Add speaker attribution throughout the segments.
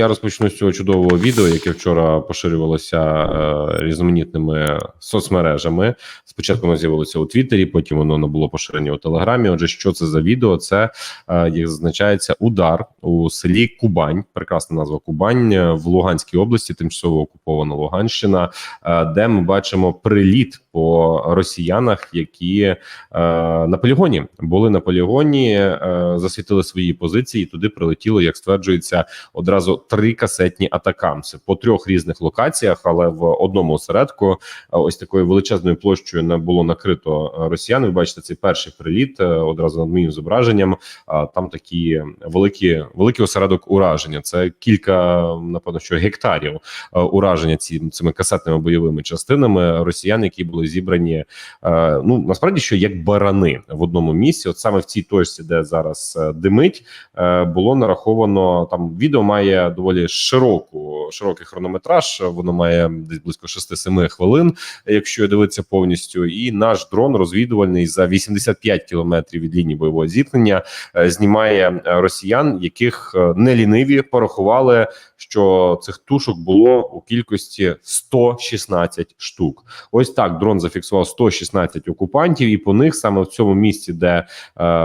Speaker 1: Я розпочну з цього чудового відео, яке вчора поширювалося е, різноманітними соцмережами. Спочатку воно з'явилося у Твіттері, потім воно набуло поширення у Телеграмі. Отже, що це за відео? Це е, як зазначається удар у селі Кубань. Прекрасна назва Кубань е, в Луганській області, тимчасово окупована Луганщина, е, де ми бачимо приліт по росіянах, які е, на полігоні були на полігоні, е, засвітили свої позиції. Туди прилетіло, як стверджується, одразу три касетні атакамси по трьох різних локаціях, але в одному осередку е, ось такою величезною площею не було накрито е, росіян. Ви бачите цей перший приліт е, одразу над моїм зображенням. А там такі великі великий осередок ураження. Це кілька напевно, що гектарів ураження ці цими касетними бойовими частинами росіян, які були зібрані. Ну насправді що як барани в одному місці, от саме в цій точці, де зараз димить, було нараховано там. Відео має доволі широку широкий хронометраж. Воно має десь близько 6-7 хвилин, якщо дивитися повністю. І наш дрон розвідувальний за 85 кілометрів від лінії бойового зіткнення е, знімає е, росіян, яких е, не ліниві порахували, що цих тушок було у кількості 116 штук. Ось так дрон зафіксував 116 окупантів, і по них саме в цьому місці, де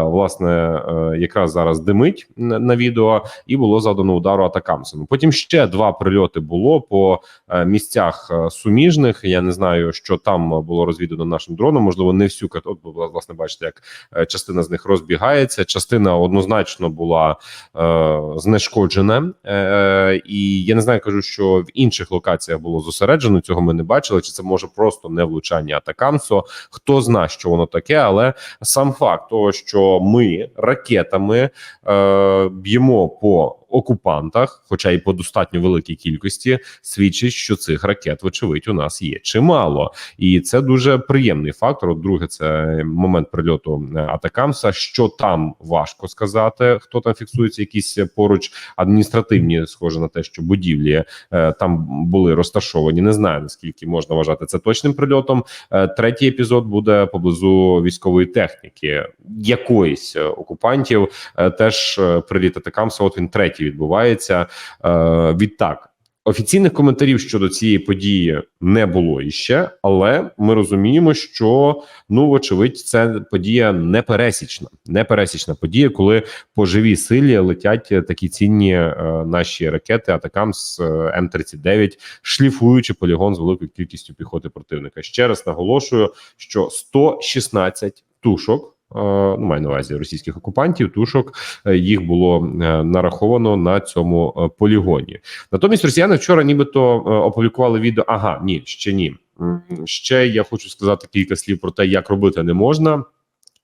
Speaker 1: власне якраз зараз димить на, відео, і було завдано удару атакамсом. Потім ще два прильоти було по е, місцях е, суміжних. Я не знаю, що там було розвідано нашим дроном. Можливо, не всю От, власне бачите, як е, частина з них розбігається. Частина однозначно була е, знешкоджена, е, і я не знаю, кажу, що в інших локаціях було зосереджено. Цього ми не бачили. Чи це може просто не влучання атакамсо? Хто зна, що воно таке, але сам факт того, що ми ракетами е, б'ємо по окупантах, хоча й по достатньо великій кількості, свідчить, що цих ракет, вочевидь, у нас є чимало, і це дуже приємний фактор. От друге, це момент прильоту е, атакамса. Що там важко сказати, хто там фіксується, якісь поруч адміністративні, схоже на те, що будівлі е, там були розташовані. Не знаю наскільки можна вважати це точним прильотом. Е, Третій епізод буде поблизу військової техніки якоїсь окупантів. Теж приліт атакамса. От він третій відбувається. Е, Відтак. Офіційних коментарів щодо цієї події не було іще, але ми розуміємо, що ну вочевидь, це подія непересічна, непересічна подія, коли по живій силі летять такі цінні е, наші ракети Атакамс е, М39, шліфуючи полігон з великою кількістю піхоти противника. Ще раз наголошую, що 116 тушок. Ну, маю на увазі російських окупантів, тушок е, їх було е, нараховано на цьому е, полігоні. Натомість росіяни вчора, нібито опублікували відео. Ага, ні, ще ні. Ще я хочу сказати кілька слів про те, як робити не можна.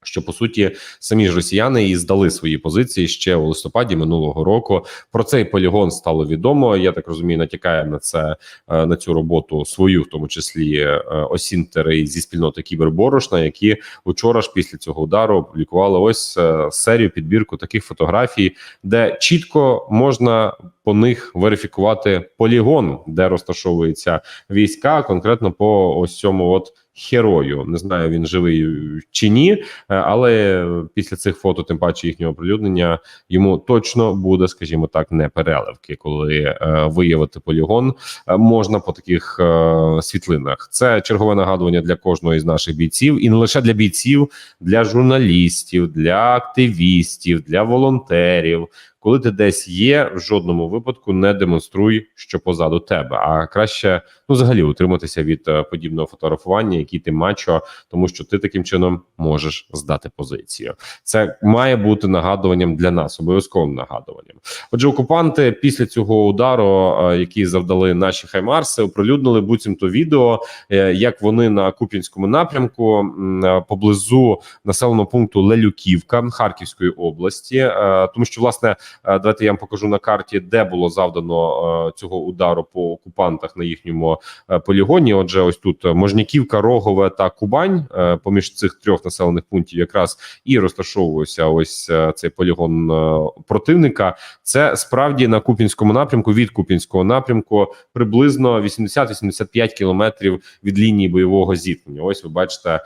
Speaker 1: Що по суті самі ж росіяни і здали свої позиції ще у листопаді минулого року. Про цей полігон стало відомо. Я так розумію, натякає на це е, на цю роботу свою, в тому числі е, осінтери зі спільноти кіберборошна, які учора ж після цього удару опублікували ось е, серію підбірку таких фотографій, де чітко можна по них верифікувати полігон, де розташовуються війська, конкретно по ось цьому от. Герою не знаю, він живий чи ні, е, але після цих фото, тим паче їхнього оприлюднення, йому точно буде, скажімо так, не переливки, коли е, виявити полігон е, можна по таких е, світлинах. Це чергове нагадування для кожного із наших бійців, і не лише для бійців, для журналістів, для активістів, для волонтерів. Коли ти десь є, в жодному випадку не демонструй, що позаду тебе, а краще ну взагалі утриматися від е, подібного фотографування, який ти мачо, тому що ти таким чином можеш здати позицію. Це має бути нагадуванням для нас, обов'язковим нагадуванням. Отже, окупанти після цього удару, е, який завдали наші хаймарси, оприлюднили буцімто відео, е, як вони на Куп'янському напрямку поблизу населеного пункту Лелюківка Харківської області, тому що власне. Е, Давайте я вам покажу на карті, де було завдано е, цього удару по окупантах на їхньому е, полігоні. Отже, ось тут Можняківка, Рогове та Кубань. Поміж цих трьох населених пунктів якраз і розташовувався ось цей полігон противника. Це справді на Купінському напрямку. Від Купінського напрямку приблизно 80-85 кілометрів від лінії бойового зіткнення. Ось ви бачите,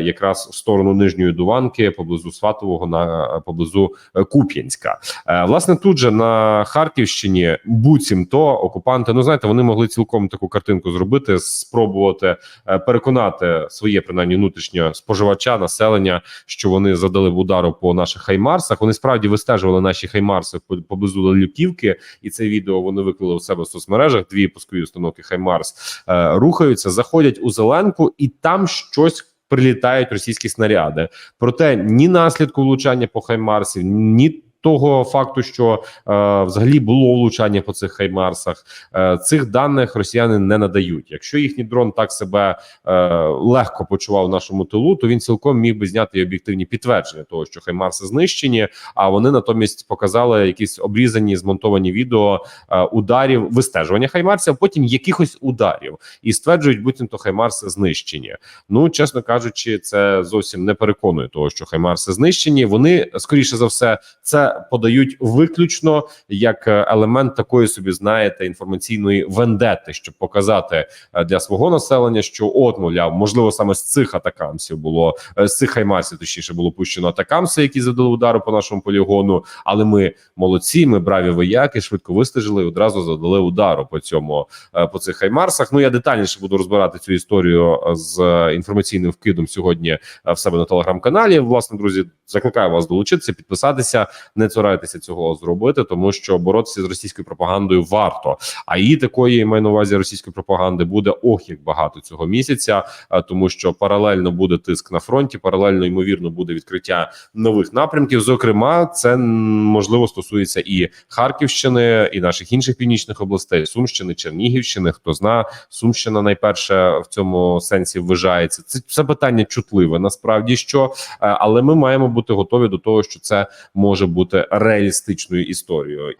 Speaker 1: якраз в сторону нижньої дуванки, поблизу Сватового на поблизу Куп'янська. Власне, тут же на Харківщині буцімто окупанти, ну знаєте, вони могли цілком таку картинку зробити, спробувати е, переконати своє принаймні внутрішнє споживача, населення, що вони задали удару по наших хаймарсах. Вони справді вистежували наші хаймарси поблизу Лалюківки, і це відео вони виклали у себе в соцмережах. Дві пускові установки Хаймарс е, рухаються, заходять у зеленку, і там щось. Прилітають російські снаряди, проте ні наслідку влучання по Хаймарсів, ні того факту, що е, взагалі було влучання по цих хаймарсах, е, цих даних росіяни не надають. Якщо їхній дрон так себе е, легко почував в нашому тилу, то він цілком міг би зняти і об'єктивні підтвердження того, що хаймарси знищені. А вони натомість показали якісь обрізані змонтовані відео е, ударів вистежування хаймарсів, а потім якихось ударів, і стверджують, буцімто хаймарси знищені. Ну чесно кажучи, це зовсім не переконує того, що хаймарси знищені. Вони скоріше за все це подають виключно як е, елемент такої собі, знаєте, інформаційної вендети, щоб показати е, для свого населення, що от мовляв, можливо, саме з цих атакамсів було е, з цих хаймарсів, точніше було пущено атакамси, які задали удару по нашому полігону. Але ми молодці, ми браві вояки, швидко вистежили і одразу задали удару по цьому по цих хаймарсах. Ну я детальніше буду розбирати цю історію з інформаційним вкидом сьогодні в себе на телеграм-каналі. Власне, друзі, закликаю вас долучитися, підписатися. Не цурайтеся цього зробити, тому що боротися з російською пропагандою варто. А її такої маю на увазі російської пропаганди буде ох як багато цього місяця, е, тому що паралельно буде тиск на фронті, паралельно ймовірно буде відкриття нових напрямків. Зокрема, це можливо стосується і Харківщини, і наших інших північних областей, Сумщини, Чернігівщини. Хто зна, Сумщина найперше в цьому сенсі вважається. Це це питання чутливе. Насправді що, е, але ми маємо бути готові до того, що це може бути реалістичною історією.